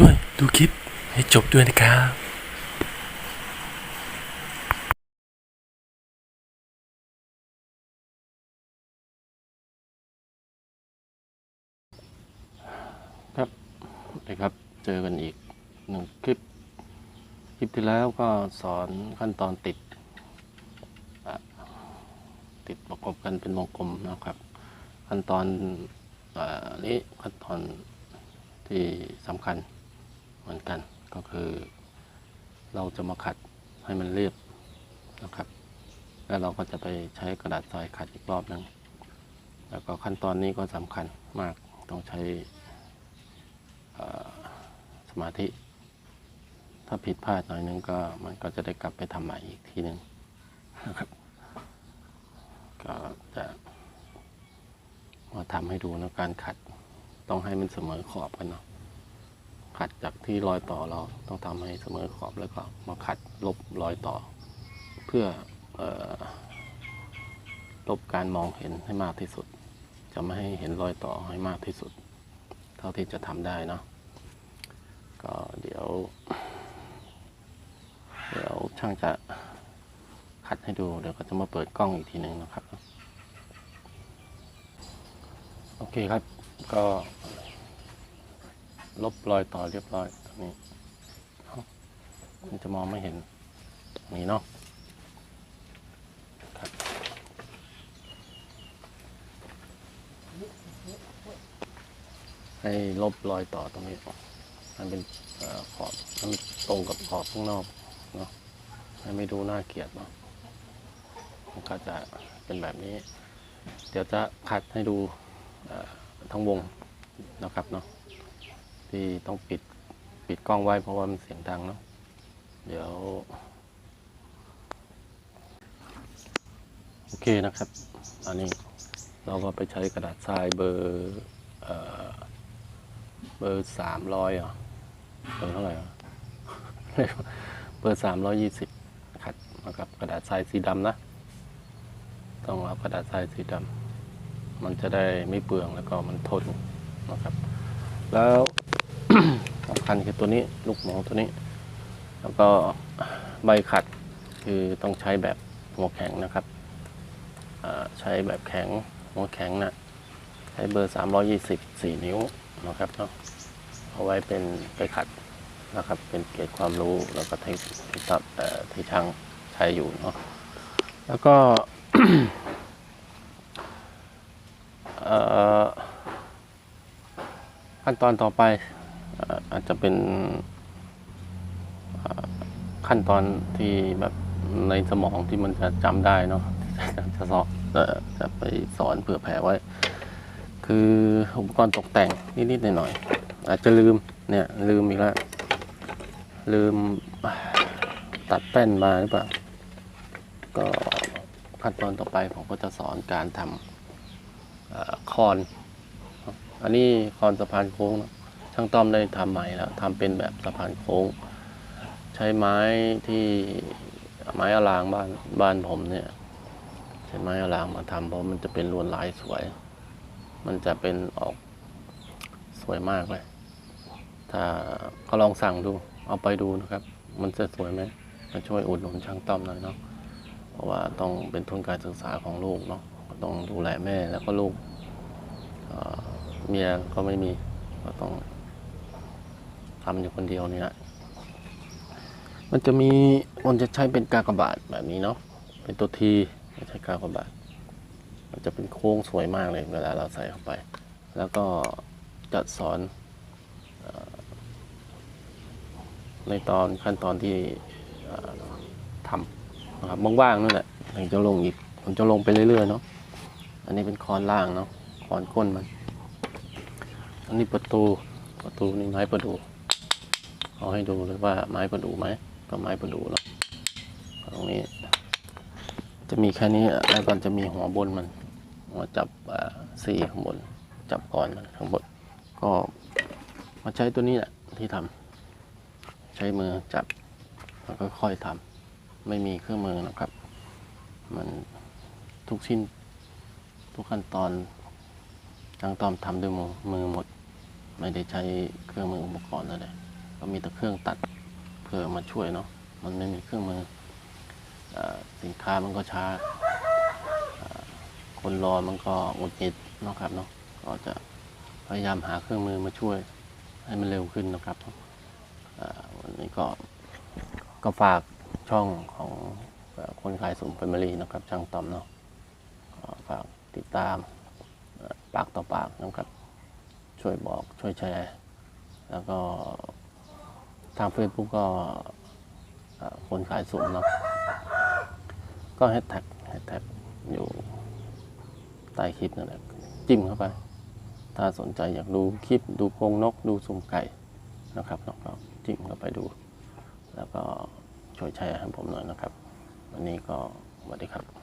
ช่วยดูคลิปให้จบด้วยนะครับครับนะครับ เจอกันอีกหนึ่งคลิป คลิปที่แล้วก็สอนขั้นตอนติด ติดประกบกันเป็นวงกลมนะครับ ขั้นตอนอานี้ขั้นตอนที่สำคัญ เหมือนกันก็คือ เราจะมาขัดให้มันเรียบนะครับ แล้วเราก็จะไปใช้กระดาษทรายขัดอีกรอบหนึ่งแล้วก็ขั้นตอนนี้ก็สำคัญมากต้องใช้สมาธิ ถ้าผิดพลาดหน่อยนึงก็มันก็จะได้กลับไปทำใหม่อีกทีหนึ่งนะครับก็จะมาทำให้ดูนะการขัดต้องให้มันเสมอขอบกันเนาะ ขัดจากที่รอยต่อเราต้องทำให้เสมอขอบแล้วก็มาขัดลบรอยต่อ เพื่อเออลบการมองเห็นให้มากที่สุด จะไม่ให้เห็นรอยต่อให้มากที่สุด เท่าที่จะทำได้เนาะก็เดี๋ยว เดี๋ยวช่างจะขัดให้ดูเดี๋ยวก็จะมาเปิดกล้องอีกทีหนึ่งนะครับ โอเคครับก็ ลบรอยต่อเรียบร้อยตรงนี้เอ้ามันจะมองไม่เห็นนี้เนาะครับให้ลบรอยต่อตรงนี้มันเป็นอขอบมันตรงกับขอบข้างนอกเนาะให้ไม่ดูน่าเกลียดเนาะมันก็จะเป็นแบบนี้ เดี๋ยวจะคัดให้ดูทั้งวงนะครับเนาะ ที่ต้องปิดปิดกล้องไว้เพราะว่ามันเสียงดังเนาะเดี๋ยว โอเคนะครับ อันนี้เราก็ไปใช้กระดาษทรายเบอร์เอ่อเบอร์สามร้อยอะเบอร์เท่าไหร่อะเบอร์สามร้อยยี่สิบขัดมากับกระดาษทรายสีดำนะ ต้องเอากระดาษทรายสีดำมันจะได้ไม่เปลืองแล้วก็มันทนนะครับ แล้ว สำคัญคือตัวนี้ลูกหมอตัวนี้ แล้วก็ใบขัดคือต้องใช้แบบหัวแข็งนะครับใช้แบบแข็งหัวแข็งนะใช้เบอร์ 320 4 นิ้วนะครับเนาะเอาไว้เป็นไปขัดนะครับเป็นเกียรดความรู้แล้วก็ที่ที่ตับที่ช่างใช้อยู่เนาะแล้วก็ขั้นตอนต่อไป อาจจะเป็นขั้นตอนที่แบบในสมองที่มันจะจำได้เนาะจะสอนจะไปสอนเผื่อแผ่ไว้ คืออุปกรณ์ตกแต่งนิด ๆ หน่อย ๆ อาจจะลืมเนี่ยลืมอีกแล้ว ลืมตัดแป้นมาหรือเปล่า ก็ขั้นตอนต่อไปผมก็จะสอนการทำอคอน อันนี้คอนสะพานโค้งนะ ช่างต้อมได้ทำใหม่แล้วทำเป็นแบบสะพานโค้ง ใช้ไม้ที่ไม้อลางบ้านบ้านผมเนี่ยใช้ไม้อลางมาทำเพราะมันจะเป็นลวดลายสวย มันจะเป็นออกสวยมากเลย ถ้าก็ลองสั่งดู เอาไปดูนะครับ มันจะสวยไหมมาช่วยอุดหนุนช่างต้อมหน่อยเนาะเพราะว่าต้องเป็นทุนการศึกษาของลูกเนาะต้องดูแลแม่แล้วก็ลูกเมียก็ไม่มีก็ต้อง ทำอยู่คนเดียวเนี่ยมันจะมีมันจะใช้เป็นกากบาทแบบนี้เนาะเป็นตัวทีไม่ใช่กากบาทมันจะเป็นโค้งสวยมากเลยเวลาเราใส่เข้าไป แล้วก็จะสอนในตอนขั้นตอนที่ทำนะครับว่างๆนั่นแหละถึงจะลงอีกผมจะลงไปเรื่อยๆเนาะอันนี้เป็นคอนล่างเนาะคอนก้นมัน อันนี้ประตูประตูนี่ไม้ประดู เอาให้ดูเลยว่าไม้ประดูไหมก็ไม้ประดูเนาะตรงนี้ จะมีแค่นี้แล้วก็จะมีหัวบนมันหัวจับสี่ข้างบน จับก่อนมันข้างบน ก็มาใช้ตัวนี้แหละที่ทำใช้มือจับแล้วก็ค่อยทำไม่มีเครื่องมือนะครับ มันทุกชิ้นทุกขั้นตอนจังตอมทำด้วยมือมือหมด ไม่ได้ใช้เครื่องมืออุปกรณ์อะไรเลย ก็มีแต่เครื่องตัดเพื่อมาช่วยเนาะมันไม่มีเครื่องมืออสินค้ามันก็ช้า คนรอมันก็หงุดหิดนะครับเนาะก็จะพยายามหาเครื่องมือมาช่วย ให้มันเร็วขึ้นนะครับอันนี้ก็ก็ฝากช่องของคนขายสุ่มเฟมิลีนะครับช่างต่อมเนาะฝากติดตามปากต่อปากนะครับ ช่วยบอกช่วยแชร์ แล้วก็ ทางเฟซบุ๊กก็คนขายสุ่มเนาะก็แฮชแท็กแฮชแท็กอยู่ใต้คลิปนั่นแหละจิ้มเข้าไป ถ้าสนใจอยากดูคลิปดูกรงนกดูสุ่มไก่นะครับเนาก็จิ้มเข้าไปดู แล้วก็ช่วยแชร์ให้ผมหน่อยนะครับ วันนี้ก็สวัสดีครับ